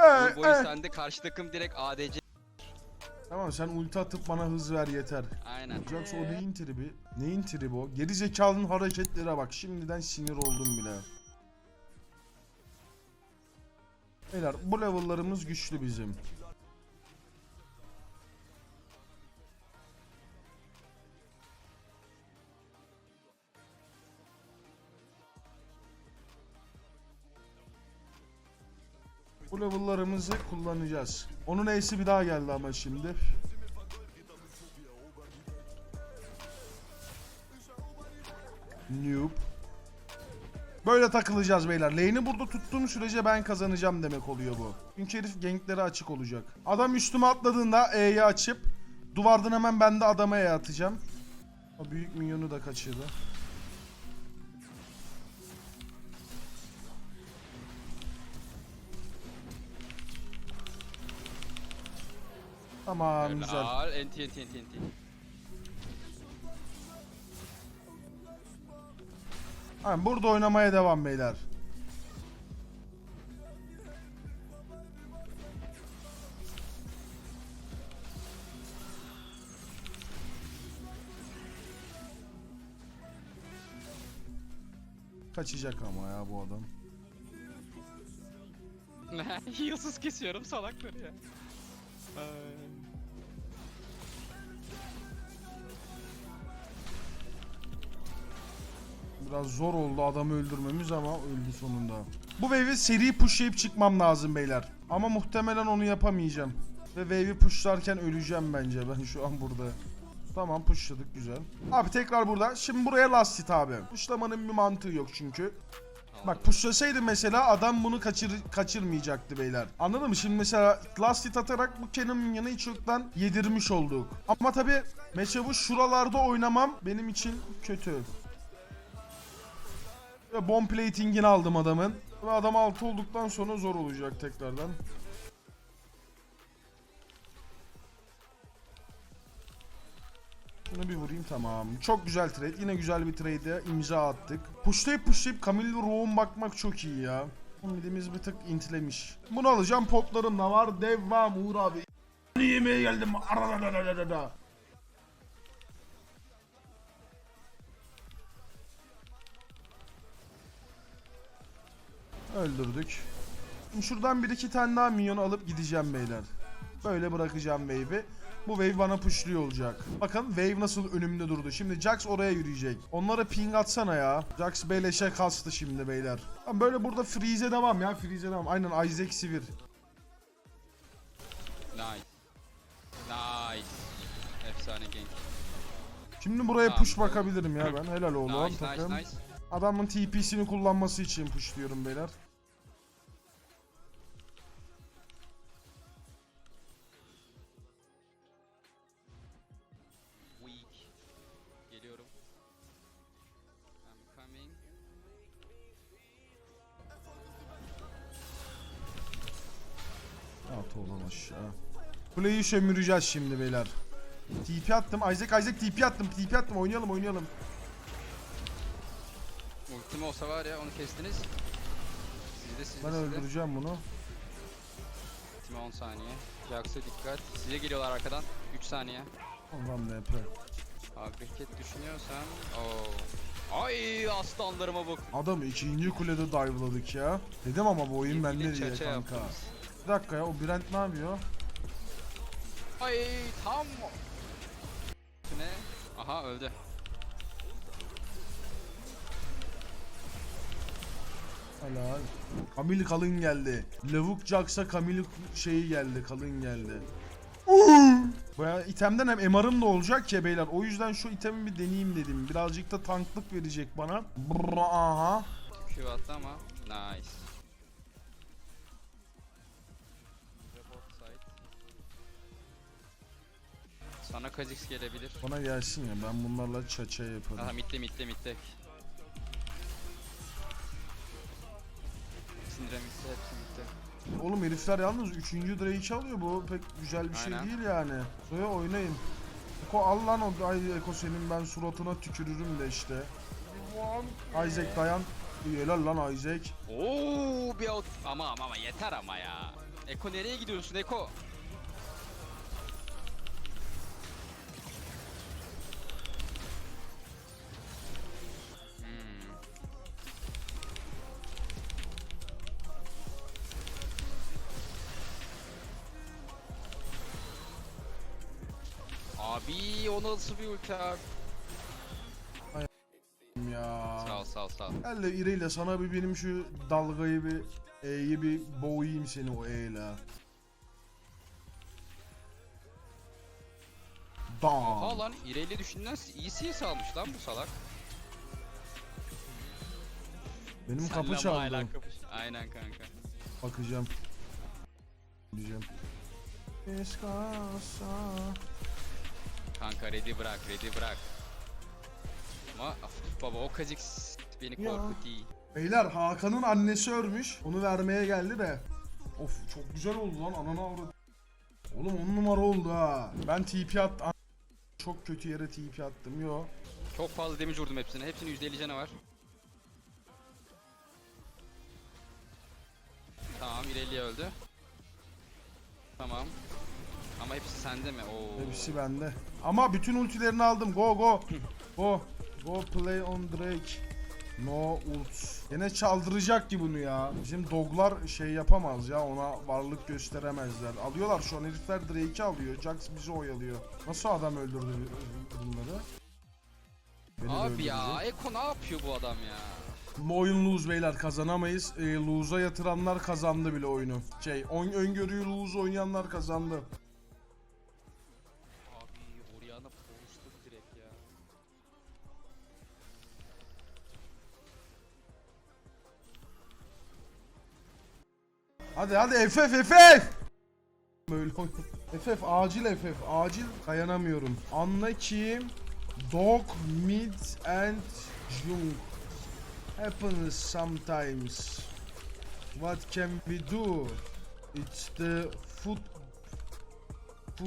Ee, Bu boyu ee. sende karşı takım direkt ADC. Tamam sen ulti atıp bana hız ver yeter. Aynen. Jax o neyin tribi? Neyin tribi o? Geri zekalının hareketlere bak. Şimdiden sinir oldum bile. Beyler bu level'larımız güçlü bizim. Bu level'larımızı kullanacağız. Onun ace'i bir daha geldi ama şimdi. Noob. Böyle takılacağız beyler. Lane'i burada tuttuğum sürece ben kazanacağım demek oluyor bu. Çünkü herif gankleri açık olacak. Adam üstüme atladığında E'yi açıp duvardan hemen ben de adama E atacağım. O büyük minyonu da kaçırdı. Tamam güzel. Helal. Enti enti enti enti. Aynen, burada oynamaya devam beyler. Kaçacak ama ya bu adam. Healsız kesiyorum salakları ya. Ay. Biraz zor oldu adamı öldürmemiz ama öldü sonunda. Bu wave'i seri pushlayıp çıkmam lazım beyler. Ama muhtemelen onu yapamayacağım. Ve wave'i pushlarken öleceğim bence ben şu an burada. Tamam pushladık güzel. Abi tekrar burada. Şimdi buraya last hit abi. Pushlamanın bir mantığı yok çünkü. Bak pushlasaydı mesela adam bunu kaçır, kaçırmayacaktı beyler. Anladın mı? Şimdi mesela last hit atarak bu Canon Minyon'u hiç yoktan yedirmiş olduk. Ama tabi matchup'ı şuralarda oynamam benim için kötü. Ve bomb plating'ini aldım adamın. Ve adam altı olduktan sonra zor olacak tekrardan. Şunu bir vurayım tamam. Çok güzel trade. Yine güzel bir trade'e imza attık. Pushlayıp pushlayıp Camille Rowan bakmak çok iyi ya. Midimiz bir tık intilemiş. Bunu alacağım potlarım da var. Devam Uğur abi. Yemeğe geldim. Aradadadadada. Öldürdük. Şimdi şuradan bir iki tane daha minyon alıp gideceğim beyler. Böyle bırakacağım wave'i. Bu wave bana pushluyor olacak. Bakın wave nasıl önümde durdu. Şimdi Jax oraya yürüyecek. Onlara ping atsana ya. Jax beleşe kastı şimdi beyler. Böyle burada freeze devam ya. Freeze devam. Aynen Isaac Sivir. Nice. Nice. Efsane gank. Şimdi buraya push bakabilirim ya ben. Helal oğlum Nice nice takım. nice. Adamın TP'sini kullanması için pushluyorum beyler. Weak. Geliyorum. I'm coming. At oğlum aşağı. Kuleyi sömüreceğiz şimdi beyler. TP attım. Isaac Isaac TP attım. TP attım. Oynayalım oynayalım. Ultim olsa var ya onu kestiniz. Sizde sizde Ben sizde. öldüreceğim bunu. Ultime 10 saniye. Jax'a dikkat. Size geliyorlar arkadan. 3 saniye. Allah'ım ne yapıyor? Agriket düşünüyorsan. Oo. Ay aslanlarıma bak. Adam ikinci kulede dive'ladık ya. Dedim ama bu oyun bende diye kanka. yaptınız. Bir dakika ya o Brent ne yapıyor? Ay tam. Ne? Aha öldü. Helal. Kamil kalın geldi. Lavuk Jax'a Kamil şeyi geldi. Kalın geldi. Baya itemden hem MR'ım da olacak ya beyler. O yüzden şu itemi bir deneyeyim dedim. Birazcık da tanklık verecek bana. Brrr, aha. Q attı ama. Nice. Sana Kha'Zix gelebilir. Bana gelsin ya ben bunlarla çaça yaparım. Aha mitte mitte mitte. Mitte hepsi mitte. Oğlum herifler yalnız 3. Drake'i alıyor. Bu pek güzel bir şey Aynen. değil yani. Soya oynayın. Eko al lan o ay Eko senin ben suratına tükürürüm de işte. Isaac dayan. Helal lan Isaac. Oo bir out. Ama ama ama yeter ama ya. Eko nereye gidiyorsun Eko? Abi o nasıl bir ulti abi? Ya. Sağ ol sağ ol sağ ol. Gel de İreyle sana bir benim şu dalgayı bir E'yi bir boğayım seni o E ile. Aha Dam. lan İreyle düşünden iyi CS almış lan bu salak. Benim kapı ama çaldı. hala Aynen kanka. Bakacağım. Diyeceğim. Eskasa. Kanka ready bırak ready bırak. Ama af, baba o beni Ya. korkutuyor. Beyler Hakan'ın annesi örmüş. Onu vermeye geldi de. Of çok güzel oldu lan ananı avradı. Oğlum on numara oldu ha. Ben TP attım. Çok kötü yere TP attım. Yo. Çok fazla damage vurdum hepsine. Hepsinin %50 canı var. Tamam İrelia öldü. Tamam. Ama hepsi sende mi? Oo. Hepsi bende. Ama bütün ultilerini aldım. Go go. Go. Go play on Drake. No ult. Yine çaldıracak ki bunu ya. Bizim doglar şey yapamaz ya ona varlık gösteremezler. Alıyorlar şu an herifler Drake'i alıyor. Jax bizi oyalıyor. Nasıl adam öldürdü bunları? Beni Abi ya. Eko ne yapıyor bu adam ya? Bu oyun lose beyler kazanamayız. E, lose'a yatıranlar kazandı bile oyunu. Şey on, öngörüyü lose oynayanlar kazandı. Hadi hadi FF FF. Böyle. FF acil FF acil dayanamıyorum. Anla ki Dog, Mid and Jung happens sometimes. What can we do? It's the foot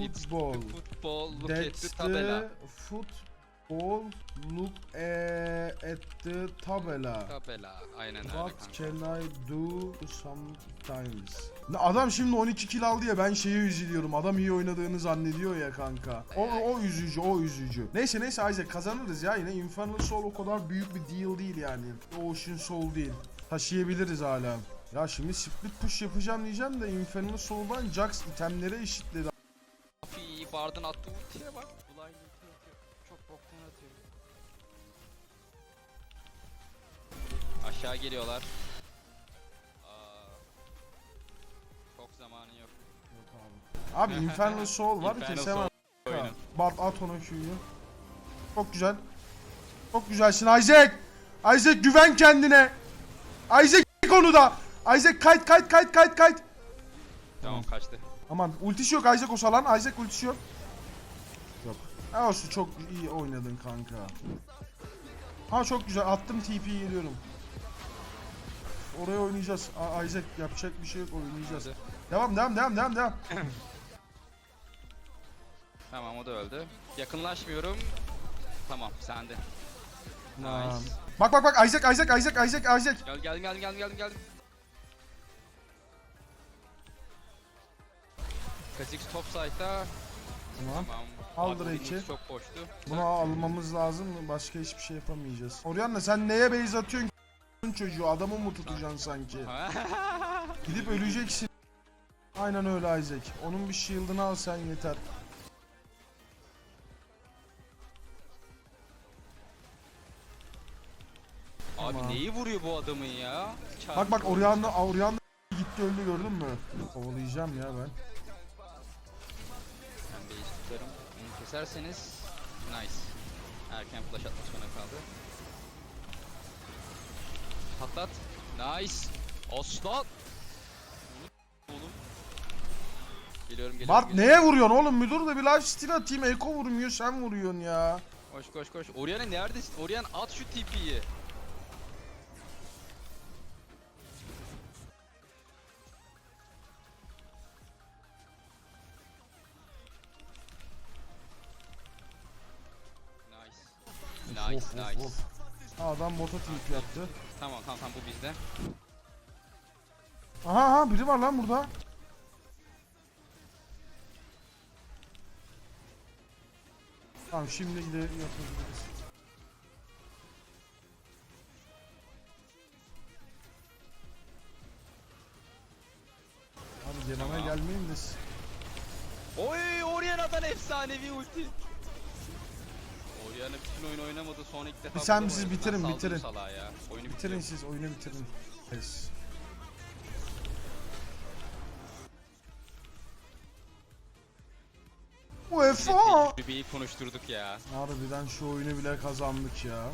It's football. the Football look at That's the tabela. the football look eh, at the tabela. Tabela. Aynen öyle What kanka. can I do sometimes? Ne adam şimdi 12 kill aldı ya ben şeye üzülüyorum. Adam iyi oynadığını zannediyor ya kanka. O o üzücü, o üzücü. Neyse neyse Isaac kazanırız ya yine Infernal Soul o kadar büyük bir deal değil yani. Ocean Soul değil. Taşıyabiliriz hala. Ya şimdi split push yapacağım diyeceğim de Infernal Soul'dan Jax itemlere eşitledi. Abi Bard'ın attığı ultiye bak. Aşağı geliyorlar. Aa, çok zamanı yok. Abi Infernal Soul var Infernal kesemem. Soul oyunu. Bart at ona Q'yu. Çok güzel. Çok güzelsin Isaac. Isaac güven kendine. Isaac konuda. Isaac kayıt kayıt kayıt kayıt kayıt. Tamam kaçtı. Aman ultisi yok Isaac o salan. Isaac ultisi yok. Yok. Ha olsun çok iyi oynadın kanka. Ha çok güzel attım TP'yi geliyorum. Oraya oynayacağız. A- Isaac yapacak bir şey yok oynayacağız. Hadi. Devam devam devam devam devam. Tamam o da öldü. Yakınlaşmıyorum. Tamam sende. Nice. Bak bak bak Isaac Isaac Isaac Isaac Isaac. Gel geldim geldim geldim geldim geldim. Kha'Zix top side'da. Tamam. Tamam. Al Drake'i. Çok boştu. Bunu almamız lazım. Başka hiçbir şey yapamayacağız. Orianna sen neye base atıyorsun çocuğu? Adamı mı tutacaksın sanki? Gidip öleceksin. Aynen öyle Isaac. Onun bir shield'ını al sen yeter. Abi Tamam. neyi vuruyor bu adamın ya? Bak bak Orianna, Orianna gitti öldü gördün mü? Kovalayacağım ya ben. Ben base tutarım. Onu keserseniz nice. Erken flash atması bana kaldı. Patlat. Nice. Aslan. Oğlum. Geliyorum geliyorum. Bart geliyorum. neye vuruyorsun oğlum? Müdür de bir life steal atayım. Eko vurmuyor sen vuruyorsun ya. Koş koş koş. Oriana neredesin? Oriana at şu TP'yi. Nice. Nice, Adam bota tilt yaptı. Tamam tamam tamam bu bizde. Aha aha biri var lan burada. Tamam şimdi ileri yapabiliriz. Abi yanıma gelmeyin de. Oy oraya atan efsanevi ulti. Orianna bütün oyun oynamadı son ilk defa. Sen burada siz oynadı. bitirin, Ben saldım bitirin. salağa ya. Oyunu Bitirin bitiriyorum. siz oyunu bitirin. Yes. UEFA! Bir konuşturduk ya. Harbiden şu oyunu bile kazandık ya.